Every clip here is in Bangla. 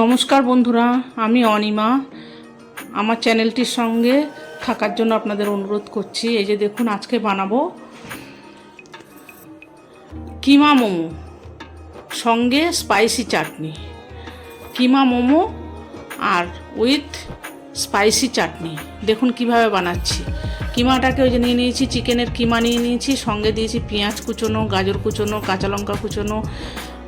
নমস্কার বন্ধুরা, আমি অনিমা। আমার চ্যানেলটির সঙ্গে থাকার জন্য আপনাদের অনুরোধ করছি, এই যে দেখুন, আজকে বানাবো কিমা মোমো, সঙ্গে স্পাইসি চাটনি। কিমা মোমো আর উইথ স্পাইসি চাটনি। দেখুন কীভাবে বানাচ্ছি। কিমাটাকে ওই যে নিয়ে নিয়েছি, চিকেনের কিমা নিয়ে নিয়েছি, সঙ্গে দিয়েছি পেঁয়াজ কুচোনো, গাজর কুচোনো, কাঁচা লঙ্কা কুচোনো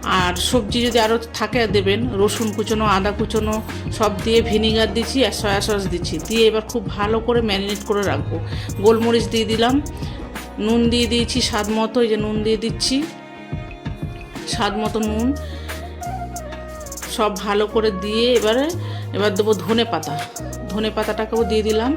আর সবজি যদি আরও থাকে দেবেন, রসুন কুচনো, আদা কুচনো, সব দিয়ে ভিনিগার দিচ্ছি আর সয়া সস দিচ্ছি। দিয়ে এবার খুব ভালো করে ম্যারিনেট করে রাখব। গোলমরিচ দিয়ে দিলাম। নুন দিয়ে দিয়েছি স্বাদ মতো, এই যে নুন দিয়ে দিচ্ছি। স্বাদ মতো নুন। সব ভালো করে দিয়ে এবারে, এবার দেবো ধনে পাতা। ধনে পাতাটাকেও দিয়ে দিলাম।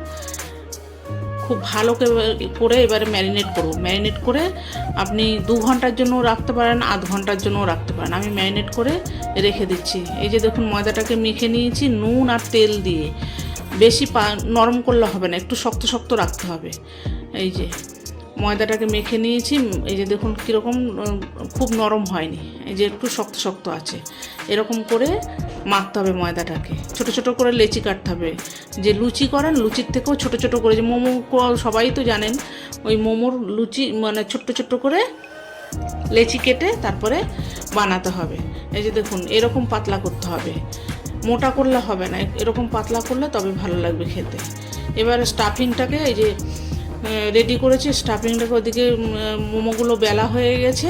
খুব ভালো করে- এবারে ম্যারিনেট করব। ম্যারিনেট করে আপনি দু ঘণ্টার জন্য রাখতে পারেন, আধ ঘণ্টার জন্যও রাখতে পারেন। আমি ম্যারিনেট করে রেখে দিচ্ছি। এই যে দেখুন ময়দাটাকে মেখে নিয়েছি নুন আর তেল দিয়ে। বেশি পা নরম করলে হবে না, একটু শক্ত শক্ত রাখতে হবে। এই যে। ময়দাটাকে মেখে নিয়েছি। এই যে দেখুন কীরকম খুব নরম হয়নি। এই যে একটু শক্ত শক্ত আছে। এরকম করে মাখতে হবে ময়দাটাকে। ছোট ছোট করে লেচি কাটতে হবে। যে লুচি করেন, লুচির থেকেও ছোট ছোট করে। যে মোমো সবাই তো জানেন, ওই মোমোর লুচি মানে ছোট্ট ছোট্ট করে লেচি কেটে তারপরে বানাতে হবে। এই যে দেখুন, এরকম পাতলা করতে হবে। মোটা করলে হবে না। এরকম পাতলা করলে তবে ভালো লাগবে খেতে। এবার স্টাফিংটাকে এই যে রেডি করেছি। স্টাফিংটাকে ওদিকে মোমোগুলো বেলা হয়ে গেছে।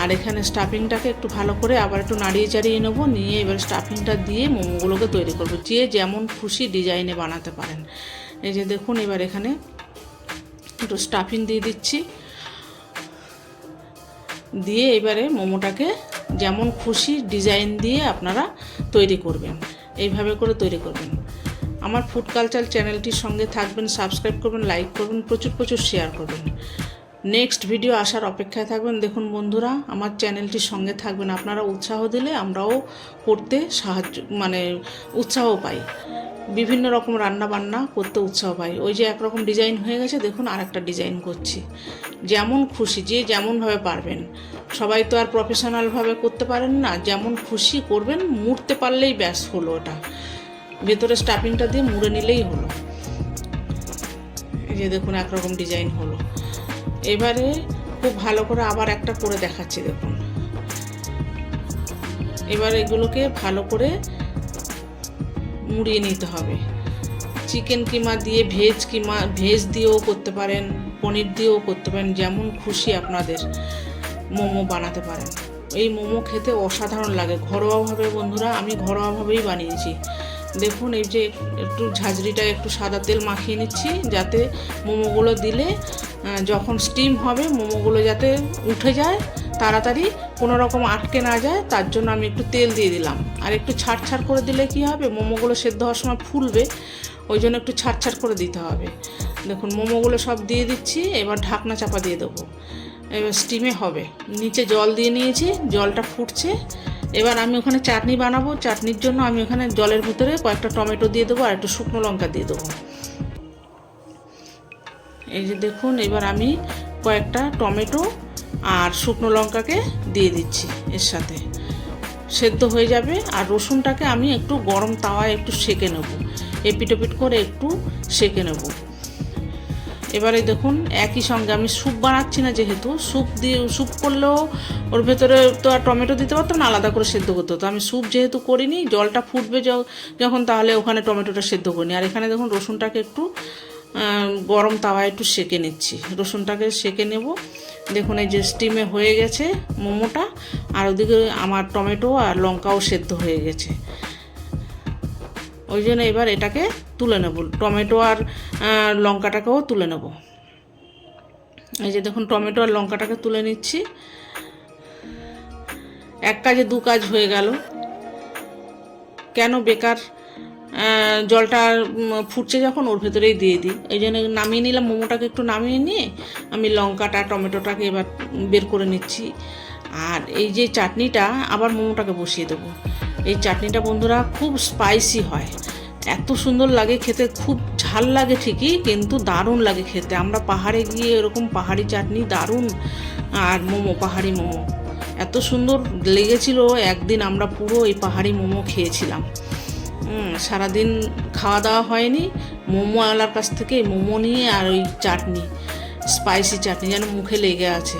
আর এখানে স্টাফিংটাকে একটু ভালো করে আবার একটু নাড়িয়ে চাড়িয়ে নেব। নিয়ে এবার স্টাফিংটা দিয়ে মোমোগুলোকে তৈরি করব। যে যেমন খুশি ডিজাইনে বানাতে পারেন। এই যে দেখুন, এবার এখানে একটু স্টাফিং দিয়ে দিচ্ছি। দিয়ে এবারে মোমোটাকে যেমন খুশি ডিজাইন দিয়ে আপনারা তৈরি করবেন। এইভাবে করে তৈরি করবেন। আমার ফুড কালচার চ্যানেলটির সঙ্গে থাকবেন সাবস্ক্রাইব করবেন লাইক করবেন, প্রচুর প্রচুর শেয়ার করবেন। নেক্সট ভিডিও আসার অপেক্ষায় থাকবেন। দেখুন বন্ধুরা, আমার চ্যানেলটির সঙ্গে থাকবেন। আপনারা উৎসাহ দিলে আমরাও করতে সাহায্য মানে উৎসাহ পাই। বিভিন্ন রকম রান্না বান্না করতে উৎসাহ পাই। ওই যে একরকম ডিজাইন হয়ে গেছে, দেখুন আর একটা ডিজাইন করছি। যেমন খুশি, যে যেমনভাবে পারবেন। সবাই তো আর প্রফেশনালভাবে করতে পারেন না। যেমন খুশি করবেন, মুড়তে পারলেই ব্যাস হলো ওটা। ভেতরে স্টাফিংটা দিয়ে মুড়ে নিলেই হলো। এই যে দেখুন একরকম ডিজাইন হলো। এবারে খুব ভালো করে আবার একটা করে দেখাচ্ছি, দেখুন। এবার এগুলোকে ভালো করে মুড়িয়ে নিতে হবে। চিকেন কিমা দিয়ে ভেজ কিমা, ভেজ দিয়েও করতে পারেন, পনির দিয়েও করতে পারেন, যেমন খুশি আপনাদের মোমো বানাতে পারেন। এই মোমো খেতে অসাধারণ লাগে। ঘরোয়াভাবে বন্ধুরা, আমি ঘরোয়াভাবেই বানিয়েছি। দেখুন, এই যে একটু ঝাঁঝরিটা একটু সাদা তেল মাখিয়ে নিচ্ছি, যাতে মোমোগুলো দিলে যখন স্টিম হবে, মোমোগুলো যাতে উঠে যায়, তাড়াতাড়ি কোনো রকম আটকে না যায়, তার জন্য আমি একটু তেল দিয়ে দিলাম। আর একটু ছাড় ছাড় করে দিলে কি হবে, মোমোগুলো সেদ্ধ হওয়ার সময় ফুলবে, ওই জন্য একটু ছাড় ছাড় করে দিতে হবে। দেখুন, মোমোগুলো সব দিয়ে দিচ্ছি, এবার ঢাকনা চাপা দিয়ে দেবো। এবার স্টিমে হবে। নিচে জল দিয়ে নিয়েছি, জলটা ফুটছে। এবার আমি ওখানে চাটনি বানাবো। চাটনির জন্য আমি ওখানে জলের ভিতরে কয়েকটা টমেটো দিয়ে দেবো আর একটু শুকনো লঙ্কা দিয়ে দেবো। এই যে দেখুন, এবার আমি কয়েকটা টমেটো আর শুকনো লঙ্কাকে দিয়ে দিচ্ছি এর সাথে। সেদ্ধ হয়ে যাবে আর রসুনটাকে আমি একটু গরম তাওয়ায় একটু সেকে নেব। এপিটোপিট করে একটু সেকে নেব। এবারে দেখুন, একই সঙ্গে আমি স্যুপ বানাচ্ছি না যেহেতু, স্যুপ দিয়ে, স্যুপ করলেও ওর ভেতরে তো আর টমেটো দিতে পারতাম না, আলাদা করে সেদ্ধ করতে হতো। আমি স্যুপ যেহেতু করিনি, জলটা ফুটবে যখন তাহলে ওখানে টমেটোটা সেদ্ধ করিনি। আর এখানে দেখুন, রসুনটাকে একটু গরম তাওয়ায় একটু সেকে নিচ্ছি। রসুনটাকে সেকে নেব। দেখুন, এই যে স্টিমে হয়ে গেছে মোমোটা, আর ওদিকে আমার টমেটো আর লঙ্কাও সেদ্ধ হয়ে গেছে। ওই জন্য এবার এটাকে তুলে নেব। টমেটো আর লঙ্কাটাকেও তুলে নেব। এই যে দেখুন, টমেটো আর লঙ্কাটাকে তুলে নিচ্ছি। এক কাজে দু কাজ হয়ে গেল। কেন বেকার জলটা ফুটছে যখন, ওর ভেতরেই দিয়ে দিই। এই জন্য নামিয়ে নিলাম, মোমোটাকে একটু নামিয়ে নিয়ে আমি লঙ্কাটা, টমেটোটাকে এবার বের করে নিচ্ছি। আর এই যে চাটনিটা, আবার মোমোটাকে বসিয়ে দেবো। এই চাটনিটা বন্ধুরা খুব স্পাইসি হয়। এত সুন্দর লাগে খেতে, খুব ঝাল লাগে ঠিকই, কিন্তু দারুণ লাগে খেতে। আমরা পাহাড়ে গিয়ে এরকম পাহাড়ি চাটনি দারুণ। আর মোমো, পাহাড়ি মোমো। এত সুন্দর লেগেছিল, একদিন আমরা পুরো এই পাহাড়ি মোমো খেয়েছিলাম। সারাদিন খাওয়া দাওয়া হয়নি। মোমোওয়ালার কাছ থেকে মোমো নিয়ে আর ওই চাটনি স্পাইসি চাটনি যেন মুখে লেগে আছে।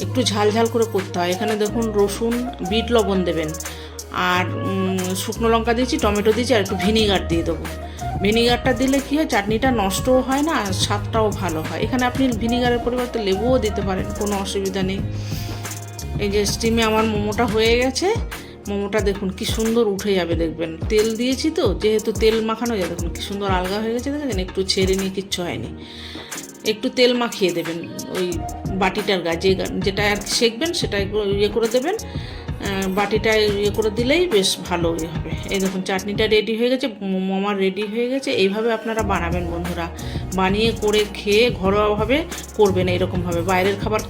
একটু ঝাল ঝাল করে করতে হয়। এখানে দেখুন রসুন, বিট লবণ দেবেন। আর শুকনো লঙ্কা দিয়েছি, টমেটো দিয়েছি, আর একটু ভিনিগার দিয়ে দেবো। ভিনিগারটা দিলে কী হয়, চাটনিটা নষ্টও হয় না, আর স্বাদটাও ভালো হয়। এখানে আপনি ভিনিগারের পরিবর্তে লেবুও দিতে পারেন, কোনো অসুবিধা নেই। এই যে স্টিমে আমার মোমোটা হয়ে গেছে, মোমোটা দেখুন কি সুন্দর উঠে যাবে, দেখবেন। তেল দিয়েছি তো, যেহেতু তেল মাখানো যায় দেখুন কি সুন্দর আলগা হয়ে গেছে দেখেন একটু ছেড়ে নিয়ে কিচ্ছু হয়নি। একটু তেল মাখিয়ে দেবেন, ওই বাটিটার গায়ে, যে যেটা আর সেঁকবেন, সেটা ইয়ে করে দেবেন আহ, বাটিটায় ইয়ে করে দিলেই বেশ ভালো ইয়ে হবে। এই দেখুন চাটনিটা রেডি হয়ে গেছে মোমো রেডি হয়ে গেছে। এইভাবে আপনারা বানাবেন বন্ধুরা। বানিয়ে করে খেয়ে ঘরোয়াভাবে করবেন এইরকমভাবে। বাইরের খাবার